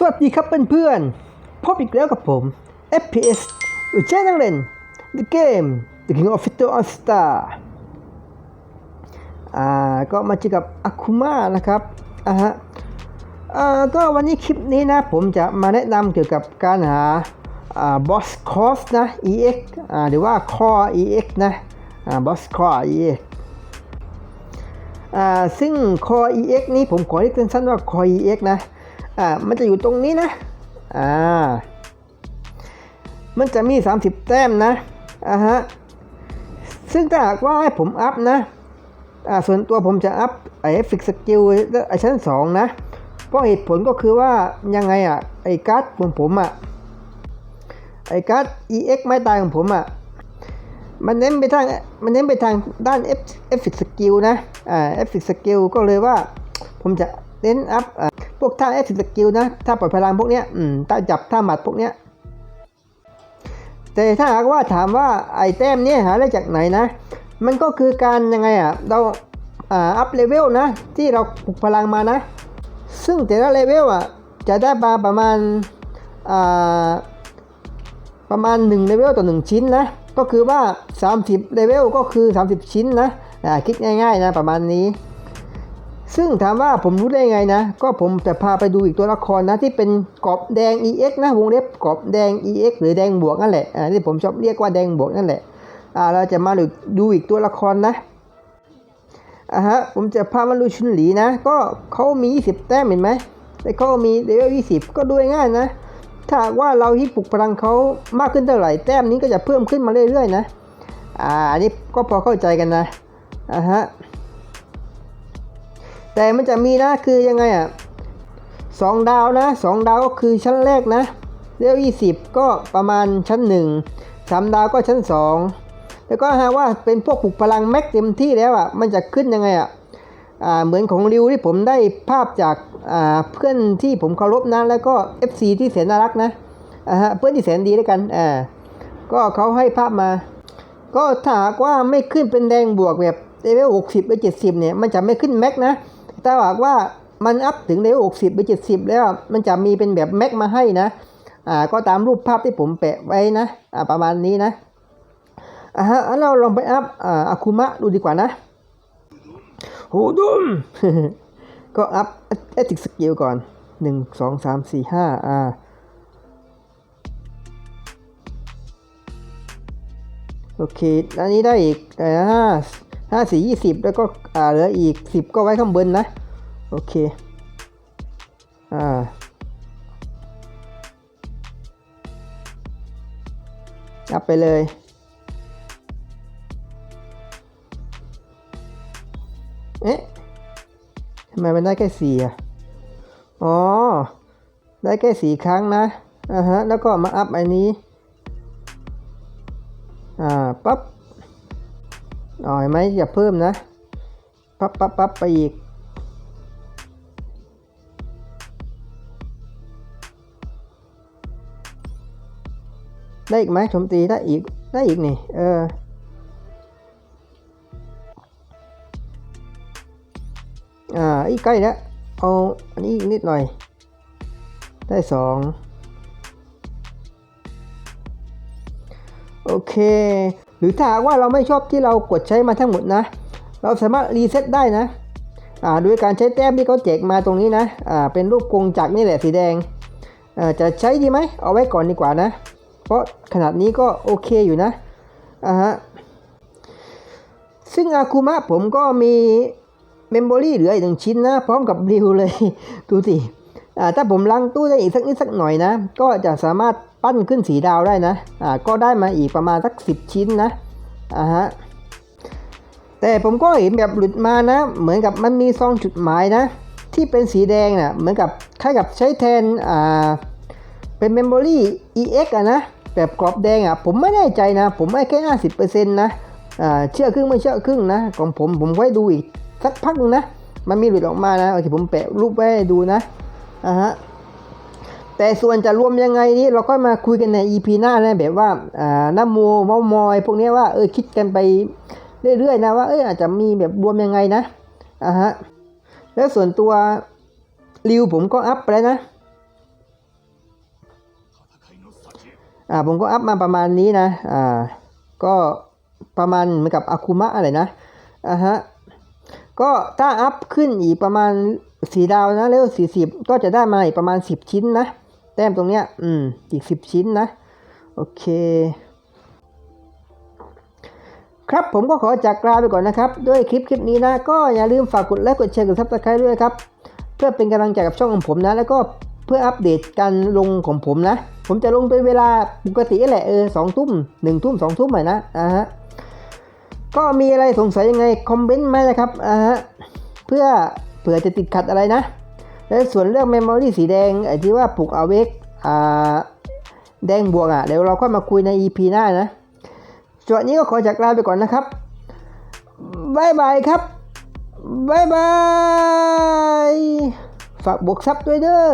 สวัสดีครับเพื่อนๆ พบอีกแล้วกับผม FPS วิจัยนักเล่น The Game The King of Fighter All Star อ่า ก็มาเจอกับอาคุมานะครับอ่าฮะอ่าก็วันนี้คลิปนี้นะ ผมจะมาแนะนำเกี่ยวกับการหาอ่า Boss Course นะ EX อ่าหรือว่า Core EX นะอ่า Boss Core EX อ่าซึ่ง Core EX นี้ผมขอเรียกสั้นๆว่า Core EX นะ อ่ามันจะอยู่ตรงนี้นะอ่ามันจะมี 30 แต้มนะอ่าฮะซึ่งถ้าหากว่าให้ผมอัพนะอ่าส่วนตัวผมจะอัพไอ้ฟิกสกิลไอ้ชั้น 2 นะ เพราะเหตุผลก็คือว่ายังไงอะไอ้การ์ดของผมอะไอ้การ์ด EX ไม้ตายของผมอะมันเน้นไปทางมันเน้นไปทางด้าน F F skill นะ อ่า F skill ก็เลยว่าผมจะเน้นอัพ พวกท่า F skill นะถ้าปล่อยพลังพวกเนี้ยอืมถ้าจับท่าหมัดพวกเนี้ยแต่ถ้าหากว่าถามว่าไอแต้มเนี้ยหาได้จากไหนนะ มันก็คือการยังไงอะเราอ่าอัพเลเวลนะ ที่เราปลุกพลังมานะ ซึ่งแต่ละเลเวลอะจะได้มาประมาณอ่าประมาณ1เลเวลต่อ 1 ชิ้นนะ ก็คือว่า 30เลเวลก็คือ 30 ชิ้นนะอ่าคิดง่ายๆนะประมาณนี้ ซึ่งถามว่าผมรู้ได้ไงนะ ก็ผมจะพาไปดูอีกตัวละครนะที่เป็นกรอบแดง EX นะวงเล็บกรอบแดง EX หรือแดงบวกนั่นแหละอ่าที่ผมชอบเรียกว่าแดงบวกนั่นแหละอ่าเราจะมาดูอีกตัวละครนะอ่าฮะผมจะพามาดูชุนหลีนะ ก็เขามี 20 แต้มเห็นไหมแต่เขามีเลเวล20 ก็ดูง่ายนะ ถ้าว่าเราฮิตปลุกพลังเขามากขึ้นเท่าไหร่แต้มนี้ก็จะเพิ่มขึ้นมาเรื่อยๆนะอ่าอันนี้ก็พอเข้าใจกันนะอ่าฮะ แต่มันจะมีนะคือยังไงอะสองดาวนะสองดาวก็คือชั้นแรกนะเลเวลยี่สิบก็ประมาณชั้นหนึ่งสามดาวก็ชั้นสองแล้วก็หากว่าเป็นพวกปลุกพลังแม็กเต็มที่แล้วอะมันจะขึ้นยังไงอะอ่าเหมือนของริวที่ผมได้ภาพจากอ่าเพื่อนที่ผมเคารพนะแล้วก็ FC ที่แสนน่ารักนะอ่าฮะเพื่อนที่แสนดีด้วยกันอ่าก็เขาให้ภาพมา ก็ถ้าหากว่าไม่ขึ้นเป็นแดงบวกแบบเลเวล60หรือ70เนี่ยมันจะไม่ขึ้นแม็กนะ ถ้าหากว่ามันอัพถึงเลเวล60หรือ70 แล้ว มันจะมีเป็นแบบแม็กมาให้นะ อ่า ก็ตามรูปภาพที่ผมแปะไว้นะ อ่า ประมาณนี้นะ อ่าฮะเราลองไปอัพ อ่าอาคุมะดูดีกว่านะโหดุมก็อัพเอติกสกิลก่อน 1 2 3 4 5 อ่าโอเค อันนี้ได้อีกห้า ห้าสี่ยี่สิบแล้วก็อ่าเหลืออีกสิบก็ไว้ข้างบนนะ โอเค อ่าอัพไปเลยเอ๊ะทำไมมันได้แค่สี่อะ อ๋อ ได้แค่สี่ครั้งนะ อ่าฮะ แล้วก็มาอัพอันนี้ อ่า ปั๊บ อ๋อเห็นไหมอย่าเพิ่มนะ ปั๊บปั๊บปั๊บไปอีก ได้อีกไหมโจมตีได้อีก ได้อีกนี่ เอออ่าอีกใกล้แล้วเอาอันนี้นิดหน่อย ได้สองโอเค หรือถ้าว่าเราไม่ชอบที่เรากดใช้มาทั้งหมดนะ เราสามารถรีเซ็ตได้นะอ่าโดยการใช้แต้มที่เขาแจกมาตรงนี้นะอ่าเป็นรูปกงจักรนี่แหละสีแดงอ่าจะใช้ดีไหมเอาไว้ก่อนดีกว่านะ เพราะขนาดนี้ก็โอเคอยู่นะอ่าฮะซึ่งอาคุมะผมก็มีเมมโมรี่เหลืออีกหนึ่งชิ้นนะ พร้อมกับริวเลย ดูสิอ่าถ้าผมล้างตู้ได้อีกสักนิดสักหน่อยนะ ก็จะสามารถ ปั้นขึ้นสีดาวได้นะอ่าก็ได้มาอีกประมาณสักสิบชิ้นนะอ่าฮะแต่ผมก็เห็นแบบหลุดมานะ เหมือนกับมันมีซองจุดหมายนะ ที่เป็นสีแดงนะ่ะเหมือนกับคล้ายกับใช้แทนอ่าเป็นเมมโมรี่ EX อะนะแบบกรอบแดงอะผมไม่แน่ใจนะ ผมให้แค่ห้าสิบเปอร์เซ็นต์นะอ่าเชื่อครึ่งไม่เชื่อครึ่งนะของผมผมไว้ดูอีกสักพักหนึงนะ มันมีหลุดออกมานะโอเคผมแปะรูปไว้ให้ดูนะอ่าฮะ แต่ส่วนจะรวมยังไงนี้เราก็มาคุยกันใน EP หน้านะแบบว่าอ่าน้ำโมเมามอย พวกนี้ว่าเออคิดกันไปเรื่อยๆนะว่าเอออาจจะมีแบบรวมยังไงนะอ่าฮะแล้วส่วนตัวริวผมก็อัพไปแล้วนะอ่าผมก็อัพมาประมาณนี้นะอ่าก็ประมาณเหมือนกับอาคุมะอะไรนะอ่าฮะก็ถ้าอัพขึ้นอีกประมาณสี่ดาวนะเลเวลสี่สิบก็จะได้มาอีกประมาณสิบชิ้นนะ แต้มตรงเนี้ย อืม อีกสิบชิ้นนะ โอเค ครับผมก็ขอจากลาไปก่อนนะครับ ด้วยคลิปคลิปนี้นะ ก็อย่าลืมฝากกดไลค์กดแชร์กดซับสไครต์ด้วยครับ เพื่อเป็นกำลังใจกับช่องของผมนะ แล้วก็เพื่ออัปเดตการลงของผมนะ ผมจะลงเป็นเวลาปกติแหละเออสองทุ่มหนึ่งทุ่มสองทุ่มหน่อยนะอ่าฮะก็มีอะไรสงสัยยังไงคอมเมนต์มานะครับอ่าฮะเพื่อเผื่อจะติดขัดอะไรนะ แล้วส่วนเรื่องเมมโมรี่สีแดงไอ้ที่ว่าปลุกเอาเวกอ่าแดงบวกอะเดี๋ยวเราค่อยมาคุยใน EP หน้านะส่วนนี้ก็ขอจากลาไปก่อนนะครับบายบายครับบายบาย ฝากบวกซับด้วยเด้อ